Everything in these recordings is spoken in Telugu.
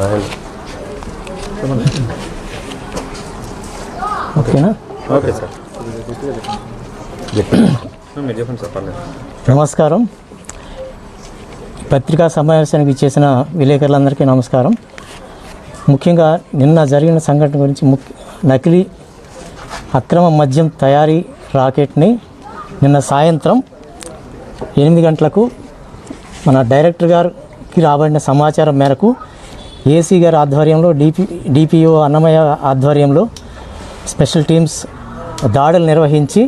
లైవ్. ఓకేనా? Okay sir. నమస్కారం. పత్రికా సమావేశానికి ఇచ్చేసిన విలేకరులందరికీ నమస్కారం. ముఖ్యంగా నిన్న జరిగిన సంఘటన గురించి ముఖ్య నకిలీ అక్రమ మద్యం తయారీ రాకెట్ని నిన్న సాయంత్రం ఎనిమిది గంటలకు మన డైరెక్టర్ గారికి రాబడిన సమాచారం మేరకు ఏసీ గారి ఆధ్వర్యంలో డిపి డిపిఓ అన్నమయ్య ఆధ్వర్యంలో స్పెషల్ టీమ్స్ దాడులు నిర్వహించి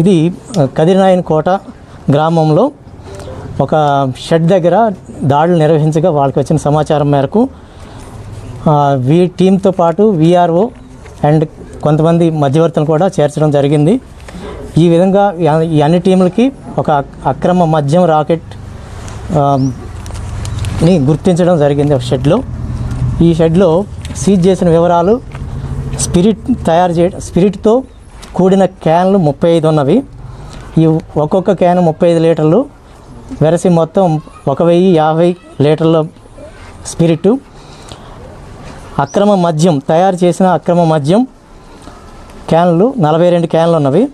ఇది కదిరినాయన్ కోట గ్రామంలో ఒక షెడ్ దగ్గర దాడులు నిర్వహించగా వాళ్ళకి వచ్చిన సమాచారం మేరకు వీ టీంతో పాటు విఆర్ఓ అండ్ కొంతమంది మధ్యవర్తులు కూడా చేర్చడం జరిగింది. ఈ విధంగా ఈ- అన్ని టీంలకి ఒక అక్రమ మద్యం రాకెట్ని గుర్తించడం జరిగింది ఒక షెడ్లో. ఈ షెడ్లో సీజ్ చేసిన వివరాలు స్పిరిట్ తయారు చే స్పిరిట్తో కూడిన క్యాన్లు ముప్పై ఐదు ఉన్నవి. ఈ ఒక్కొక్క క్యాన్ ముప్పై ఐదు లీటర్లు. వెరసి మొత్తం ఒక వెయ్యి యాభై లీటర్ల స్పిరిట్ అక్రమ మద్యం తయారు చేసిన అక్రమ మద్యం క్యాన్లు నలభై రెండు క్యాన్లు ఉన్నవి.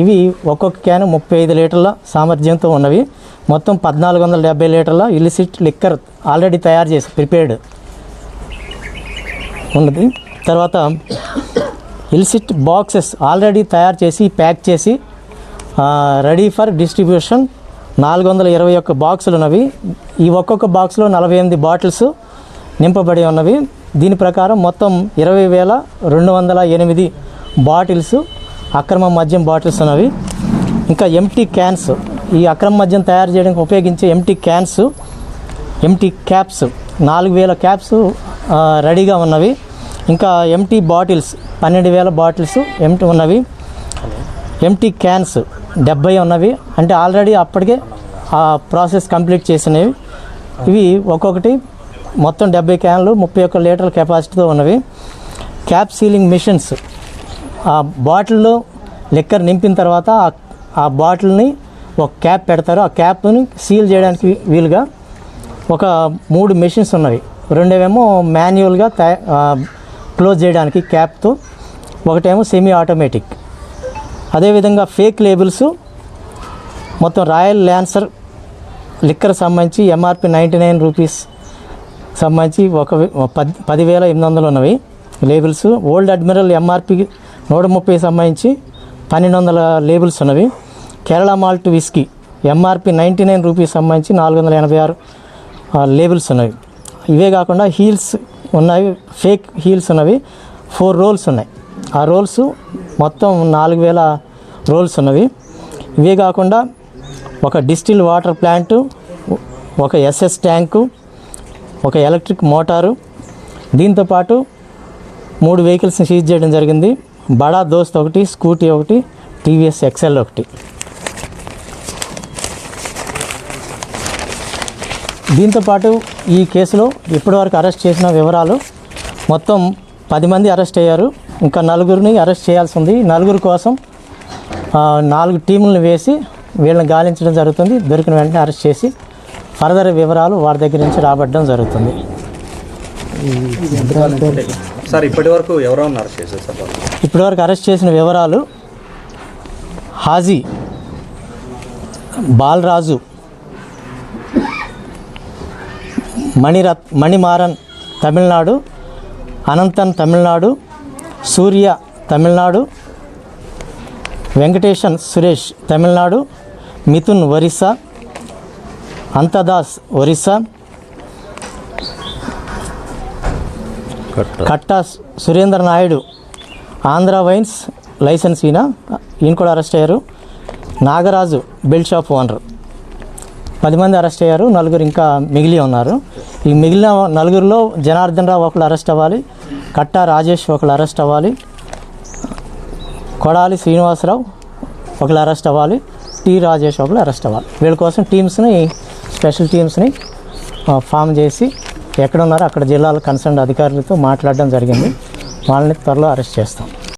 ఇవి ఒక్కొక్క క్యాన్ ముప్పై ఐదు లీటర్ల సామర్థ్యంతో ఉన్నవి. మొత్తం పద్నాలుగు వందల డెబ్బై లీటర్ల ఇలిసిట్ లిక్కర్ ఆల్రెడీ తయారు చేసి ప్రిపేర్డ్ ఉన్నది. తర్వాత ఇల్సిట్ బాక్సెస్ ఆల్రెడీ తయారు చేసి ప్యాక్ చేసి రెడీ ఫర్ డిస్ట్రిబ్యూషన్. నాలుగు వందల ఇరవై ఒక్క బాక్సులు ఉన్నవి. ఈ ఒక్కొక్క బాక్స్లో నలభై ఎనిమిది బాటిల్స్ నింపబడి ఉన్నవి. దీని ప్రకారం మొత్తం ఇరవై వేల రెండు వందల ఎనిమిది బాటిల్స్ అక్రమ మద్యం బాటిల్స్ ఉన్నవి ఇంకా ఎంటీ క్యాన్స్. ఈ అక్రమ మద్యం తయారు చేయడానికి ఉపయోగించే ఎంటీ క్యాన్స్ ఎంటీ క్యాప్స్. నాలుగు వేల క్యాప్స్ రెడీగా ఉన్నవి. ఇంకా ఎంటీ బాటిల్స్ పన్నెండు వేల బాటిల్స్ ఎంటీ ఉన్నవి. ఎంటీ క్యాన్స్ డెబ్బై ఉన్నవి. అంటే ఆల్రెడీ అప్పటికే ఆ ప్రాసెస్ కంప్లీట్ చేసినవి. ఇవి ఒక్కొక్కటి మొత్తం డెబ్బై క్యాన్లు ముప్పై ఒక్క లీటర్ల కెపాసిటీతో ఉన్నవి. Cap sealing machines. ఆ బాటిల్లో లిక్కర్ నింపిన తర్వాత ఆ- బాటిల్ని ఒక క్యాప్ పెడతారు. ఆ క్యాప్ని సీల్ చేయడానికి వీలుగా ఒక మూడు మెషిన్స్ ఉన్నవి. రెండేమో మాన్యువల్గా తయా క్లోజ్ చేయడానికి క్యాప్తో ఒకటేమో సెమీ ఆటోమేటిక్ అదేవిధంగా ఫేక్ లేబుల్స్ మొత్తం రాయల్ ల్యాన్సర్ లిక్కర్ సంబంధించి ఎంఆర్పి నైంటీ నైన్ రూపీస్ సంబంధించి ఒక పది పదివేల ఎనిమిది వందలు ఉన్నవి లేబుల్స్. ఓల్డ్ అడ్మిరల్ ఎంఆర్పి నూట ముప్పై సంబంధించి పన్నెండు వందల లేబుల్స్ ఉన్నవి. Kerala malt whisky MRP ninety nine rupees సంబంధించి నాలుగు వందల ఎనభై ఆరు లేబుల్స్ ఉన్నవి. ఇవే కాకుండా హీల్స్ ఉన్నవి ఫేక్ హీల్స్ ఉన్నవి ఫోర్ రోల్స్ ఉన్నాయి. ఆ రోల్స్ మొత్తం నాలుగు వేల రోల్స్ ఉన్నవి. ఇవే కాకుండా ఒక డిస్టిల్ వాటర్ ప్లాంటు ఒక ఎస్ఎస్ ట్యాంకు ఒక ఎలక్ట్రిక్ మోటారు. దీంతోపాటు మూడు వెహికల్స్ని సీజ్ చేయడం జరిగింది. బడా దోస్త్ ఒకటి స్కూటీ ఒకటి టీవీఎస్ ఎక్సెల్ ఒకటి. దీంతోపాటు ఈ కేసులో ఇప్పటివరకు అరెస్ట్ చేసిన వివరాలు మొత్తం పది మంది అరెస్ట్ అయ్యారు. ఇంకా నలుగురిని అరెస్ట్ చేయాల్సి ఉంది. నలుగురు కోసం నాలుగు టీములను వేసి వీళ్ళని గాలించడం జరుగుతుంది. దొరికిన వెంటనే అరెస్ట్ చేసి ఫర్దర్ వివరాలు వారి దగ్గర నుంచి రాబట్టడం జరుగుతుంది. సార్ ఇప్పటి వరకు ఎవరో ఉన్నారు చేశారు సార్ ఇప్పటివరకు అరెస్ట్ చేసిన వివరాలు హాజీ బాలరాజు మణిరత్ మణిమారన్ తమిళనాడు అనంతన్ తమిళనాడు సూర్య తమిళనాడు వెంకటేశన్ సురేష్ తమిళనాడు మిథున్ ఒరిస్సా అంతదాస్ ఒరిస్సా కట్టా. సురేంద్ర నాయుడు ఆంధ్ర వైన్స్ లైసెన్స్ ఈయన ఈయన కూడా అరెస్ట్ అయ్యారు. Nagaraju belt shop owner. పది మంది అరెస్ట్ అయ్యారు నలుగురు ఇంకా మిగిలి ఉన్నారు. ఈ మిగిలిన నలుగురిలో జనార్దన్ రావు ఒకళ్ళు అరెస్ట్ అవ్వాలి కట్టా రాజేష్ ఒకళ్ళు అరెస్ట్ అవ్వాలి కొడాలి శ్రీనివాసరావు ఒకళ్ళు అరెస్ట్ అవ్వాలి టి రాజేష్ ఒకళ్ళు అరెస్ట్ అవ్వాలి. వీళ్ళ కోసం టీమ్స్ని స్పెషల్ టీమ్స్ని ఫామ్ చేసి ఎక్కడ ఉన్నారో అక్కడ జిల్లాల కన్సర్న్ అధికారులతో మాట్లాడడం జరిగింది. వాళ్ళని త్వరలో అరెస్ట్ చేస్తాం.